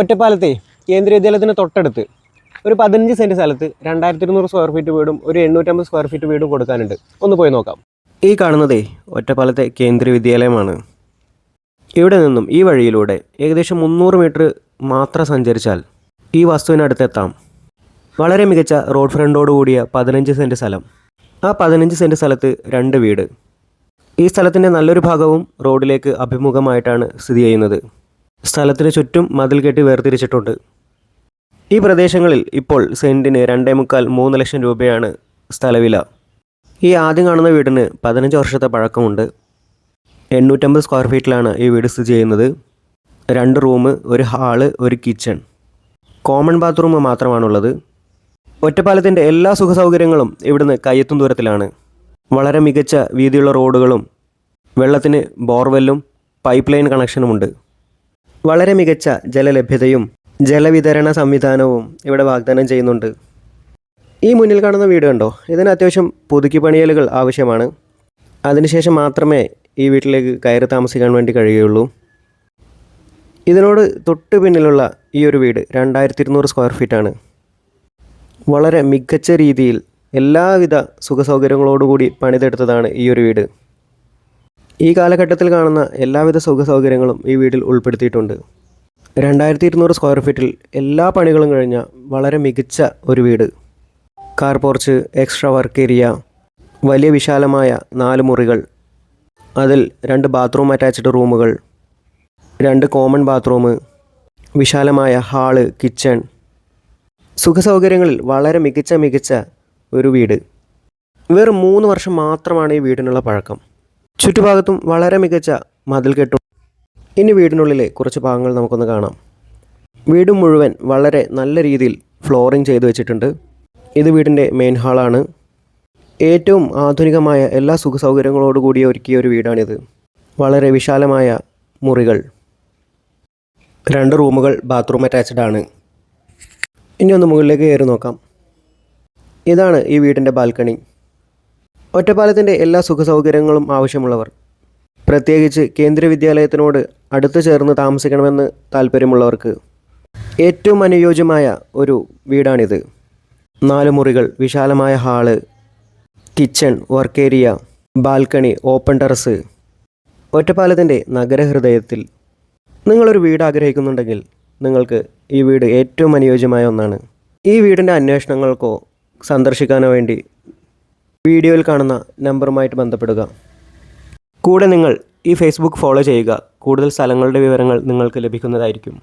ഒറ്റപ്പാലത്തെ കേന്ദ്ര വിദ്യാലയത്തിന് തൊട്ടടുത്ത് ഒരു പതിനഞ്ച് സെന്റ് സ്ഥലത്ത് രണ്ടായിരത്തി ഇരുന്നൂറ് സ്ക്വയർ ഫീറ്റ് വീടും ഒരു എണ്ണൂറ്റമ്പത് സ്ക്വയർ ഫീറ്റ് വീടും കൊടുക്കാനുണ്ട്. ഒന്ന് പോയി നോക്കാം. ഈ കാണുന്നതേ ഒറ്റപ്പാലത്തെ കേന്ദ്ര വിദ്യാലയമാണ്. ഇവിടെ നിന്നും ഈ വഴിയിലൂടെ ഏകദേശം മുന്നൂറ് മീറ്റർ മാത്രം സഞ്ചരിച്ചാൽ ഈ വസ്തുവിനടുത്തെത്താം വളരെ മികച്ച റോഡ് ഫ്രണ്ടോട് കൂടിയ പതിനഞ്ച് സെന്റ് സ്ഥലം. ആ പതിനഞ്ച് സെന്റ് സ്ഥലത്ത് രണ്ട് വീട്. ഈ സ്ഥലത്തിന്റെ നല്ലൊരു ഭാഗവും റോഡിലേക്ക് അഭിമുഖമായിട്ടാണ് സ്ഥിതി ചെയ്യുന്നത്. സ്ഥലത്തിന് ചുറ്റും മതിൽ കെട്ടി വേർതിരിച്ചിട്ടുണ്ട്. ഈ പ്രദേശങ്ങളിൽ ഇപ്പോൾ സെന്റിന് രണ്ടേ മുക്കാൽ മൂന്ന് ലക്ഷം രൂപയാണ് സ്ഥലവില. ഈ ആദ്യം കാണുന്ന വീടിന് പതിനഞ്ച് വർഷത്തെ പഴക്കമുണ്ട്. എണ്ണൂറ്റമ്പത് സ്ക്വയർ ഫീറ്റിലാണ് ഈ വീട് സ്ഥിതി ചെയ്യുന്നത്. രണ്ട് റൂം ഒരു ഹാൾ ഒരു കിച്ചൺ. കോമൺ ബാത്റൂം മാത്രമാണുള്ളത്. ഒറ്റപ്പാലത്തിന്റെ എല്ലാ സുഖ സൗകര്യങ്ങളും ഇവിടുന്ന് കയ്യെത്തും ദൂരത്തിലാണ്. വളരെ മികച്ച വീതിയുള്ള റോഡുകളും വെള്ളത്തിന് ബോർവെല്ലും പൈപ്പ് ലൈൻ കണക്ഷനുമുണ്ട്. വളരെ മികച്ച ജലലഭ്യതയും ജലവിതരണ സംവിധാനവും ഇവിടെ വാഗ്ദാനം ചെയ്യുന്നുണ്ട്. ഈ മുന്നിൽ കാണുന്ന വീട് കണ്ടോ? ഇതിന് അത്യാവശ്യം പുതുക്കി പണിയലുകൾ ആവശ്യമാണ്. അതിനുശേഷം മാത്രമേ ഈ വീട്ടിലേക്ക് കയറി താമസിക്കാൻ വേണ്ടി കഴിയുകയുള്ളൂ. ഇതിനോട് തൊട്ട് പിന്നിലുള്ള ഈ ഒരു വീട് രണ്ടായിരത്തി ഇരുന്നൂറ് സ്ക്വയർ ഫീറ്റാണ് വളരെ മികച്ച രീതിയിൽ എല്ലാവിധ സുഖസൗകര്യങ്ങളോടുകൂടി പണിതെടുത്തതാണ് ഈ ഒരു വീട്. ഈ കാലഘട്ടത്തിൽ കാണുന്ന എല്ലാവിധ സുഖസൗകര്യങ്ങളും ഈ വീട്ടിൽ ഉൾപ്പെടുത്തിയിട്ടുണ്ട്. രണ്ടായിരത്തി ഇരുന്നൂറ് സ്ക്വയർ ഫീറ്റിൽ എല്ലാ പണികളും കഴിഞ്ഞ വളരെ മികച്ച ഒരു വീട്. Car porch extra work area വലിയ വിശാലമായ നാല് മുറികൾ അതിൽ രണ്ട് ബാത്റൂം അറ്റാച്ച്ഡ് റൂമുകൾ രണ്ട് കോമൺ ബാത്റൂം വിശാലമായ ഹാൾ കിച്ചൺ സുഖസൗകര്യങ്ങളിൽ വളരെ മികച്ച മികച്ച ഒരു വീട്. വെറും മൂന്ന് വർഷം മാത്രമാണ് ഈ വീടിനുള്ള പഴക്കം. ചുറ്റുഭാഗത്തും വളരെ മികച്ച മതിൽ കെട്ടും ഇനി വീടിനുള്ളിലെ കുറച്ച് ഭാഗങ്ങൾ നമുക്കൊന്ന് കാണാം. വീട് മുഴുവൻ വളരെ നല്ല രീതിയിൽ ഫ്ലോറിംഗ് ചെയ്തു വെച്ചിട്ടുണ്ട്. ഇത് വീടിന്റെ മെയിൻ ഹാളാണ്. ഏറ്റവും ആധുനികമായ എല്ലാ സുഖ സൗകര്യങ്ങളോടുകൂടി ഒരുക്കിയ ഒരു വീടാണിത്. വളരെ വിശാലമായ മുറികൾ. രണ്ട് റൂമുകൾ ബാത്റൂം അറ്റാച്ച്ഡ് ആണ്. ഇനി ഒന്ന് മുകളിലേക്ക് കയറി നോക്കാം. ഇതാണ് ഈ വീടിന്റെ ബാൽക്കണി. ഒറ്റപ്പാലത്തിന്റെ എല്ലാ സുഖസൗകര്യങ്ങളും ആവശ്യമുള്ളവർ. പ്രത്യേകിച്ച് കേന്ദ്ര വിദ്യാലയത്തിനോട് അടുത്ത് ചേർന്ന് താമസിക്കണമെന്ന് താല്പര്യമുള്ളവർക്ക് ഏറ്റവും അനുയോജ്യമായ ഒരു വീടാണിത്. നാല് മുറികൾ വിശാലമായ hall kitchen work area balcony open terrace. ഒറ്റപ്പാലത്തിന്റെ നഗരഹൃദയത്തിൽ നിങ്ങളൊരു വീട് ആഗ്രഹിക്കുന്നുണ്ടെങ്കിൽ നിങ്ങൾക്ക് ഈ വീട് ഏറ്റവും അനുയോജ്യമായ ഒന്നാണ്. ഈ വീടിന്റെ അന്വേഷണങ്ങൾക്കോ സന്ദർശിക്കാനോ വേണ്ടി വീഡിയോയിൽ കാണുന്ന നമ്പറുമായിട്ട് ബന്ധപ്പെടുക. കൂടെ നിങ്ങൾ ഈ ഫേസ്ബുക്ക് ഫോളോ ചെയ്യുക. കൂടുതൽ സ്ഥലങ്ങളുടെ വിവരങ്ങൾ നിങ്ങൾക്ക് ലഭിക്കുന്നതായിരിക്കും.